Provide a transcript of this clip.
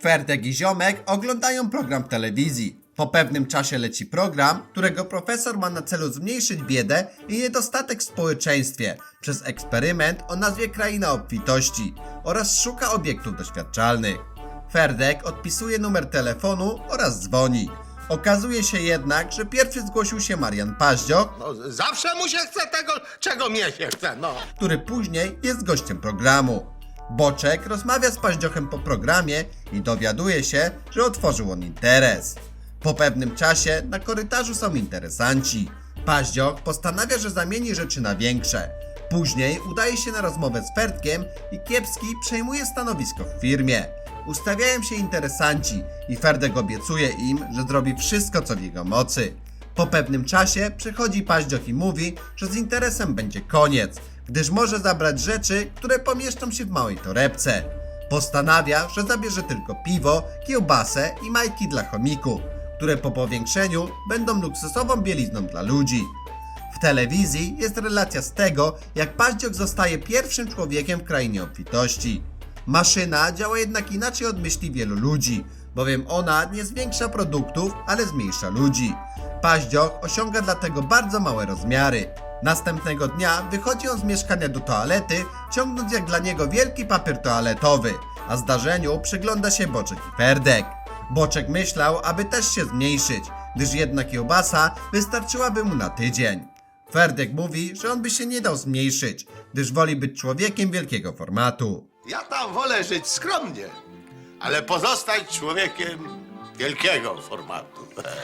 Ferdek i Ziomek oglądają program telewizji. Po pewnym czasie leci program, którego profesor ma na celu zmniejszyć biedę i niedostatek w społeczeństwie przez eksperyment o nazwie Kraina Obfitości oraz szuka obiektów doświadczalnych. Ferdek odpisuje numer telefonu oraz dzwoni. Okazuje się jednak, że pierwszy zgłosił się Marian Paździoch, No, zawsze mu się chce tego, czego mnie się chce, no. który później jest gościem programu. Boczek rozmawia z Paździochem po programie i dowiaduje się, że otworzył on interes. Po pewnym czasie na korytarzu są interesanci. Paździoch postanawia, że zamieni rzeczy na większe. Później udaje się na rozmowę z Fertkiem i Kiepski przejmuje stanowisko w firmie. Ustawiają się interesanci i Ferdek obiecuje im, że zrobi wszystko co w jego mocy. Po pewnym czasie przychodzi Paździoch i mówi, że z interesem będzie koniec, gdyż może zabrać rzeczy, które pomieszczą się w małej torebce. Postanawia, że zabierze tylko piwo, kiełbasę i majtki dla chomiku, które po powiększeniu będą luksusową bielizną dla ludzi. W telewizji jest relacja z tego, jak Paździoch zostaje pierwszym człowiekiem w krainie obfitości. Maszyna działa jednak inaczej od myśli wielu ludzi, bowiem ona nie zwiększa produktów, ale zmniejsza ludzi. Paździoch osiąga dlatego bardzo małe rozmiary. Następnego dnia wychodzi on z mieszkania do toalety, ciągnąc jak dla niego wielki papier toaletowy, a zdarzeniu przygląda się Boczek i Ferdek. Boczek myślał, aby też się zmniejszyć, gdyż jedna kiełbasa wystarczyłaby mu na tydzień. Ferdek mówi, że on by się nie dał zmniejszyć, gdyż woli być człowiekiem wielkiego formatu. Ja tam wolę żyć skromnie, ale pozostać człowiekiem wielkiego formatu.